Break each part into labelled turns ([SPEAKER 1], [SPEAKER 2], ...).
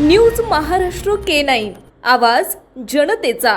[SPEAKER 1] News Maharashtra K nine. आवाज जनतेचा.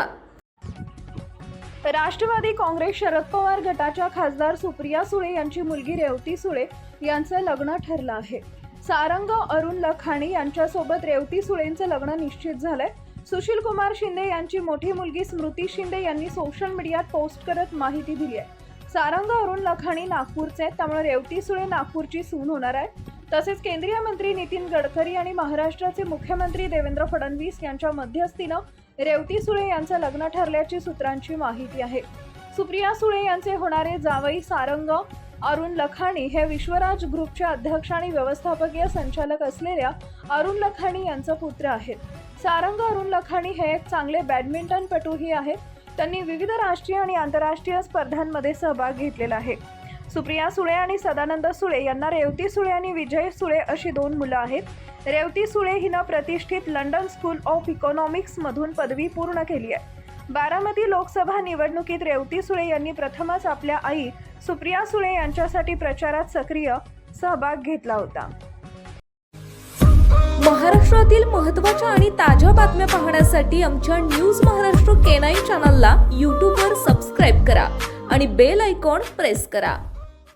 [SPEAKER 2] राष्ट्रवादी काँग्रेस शरद पवार गटाच्या खासदार सुप्रिया सुळे यांची मुलगी रेवती सुळे यांचं लग्न ठरलं आहे. सारंग अरुण लखाणी यांच्यासोबत रेवती सुळेंचं लग्न निश्चित झालंय. सुशील कुमार शिंदे यांची मोठी मुलगी स्मृती शिंदे यांनी सोशल मीडियात पोस्ट करत माहिती दिली आहे सारंग अरुण लखाणी नागपूरचे आहेत त्यामुळे रेवती सुळे नागपूरची सून होणार आहे. तसेच केंद्रीय मंत्री नितीन गडकरी आणि महाराष्ट्राचे मुख्यमंत्री देवेंद्र फडणवीस यांच्या मध्यस्थीनं रेवती सुळे यांचं लग्न ठरल्याची सूत्रांची माहिती आहे. सुप्रिया सुळे यांचे होणारे जावई सारंग अरुण लखाणी हे विश्वराज ग्रुपचे अध्यक्ष आणि व्यवस्थापकीय संचालक असलेल्या अरुण लखाणी यांचं पुत्र आहेत. सारंग अरुण लखाणी हे एक चांगले बॅडमिंटनपटूही आहेत. त्यांनी विविध राष्ट्रीय आणि आंतरराष्ट्रीय स्पर्धांमध्ये सहभाग घेतलेला आहे. सुप्रिया सुळे आणि सदानंद सुळे यांना रेवती सुळे आणि विजय सुळे अशी दोन मुलं आहेत. रेवती सुळे हिनं प्रतिष्ठित लंडन स्कूल ऑफ इकॉनॉमिक्स मधून पदवी पूर्ण केली आहे. बारामती लोकसभा निवडणुकीत रेवती सुळे यांनी प्रथमच आपल्या आई सुप्रिया सुळे यांच्यासाठी प्रचारात सक्रिय सहभाग घेतला होता.
[SPEAKER 1] महाराष्ट्रातील महत्त्वाच्या आणि ताज्या बातम्या पाहण्यासाठी आमच्या न्यूज महाराष्ट्र केनाई चॅनलला यूट्यूबवर सबस्क्राईब करा आणि बेल आयकॉन प्रेस करा.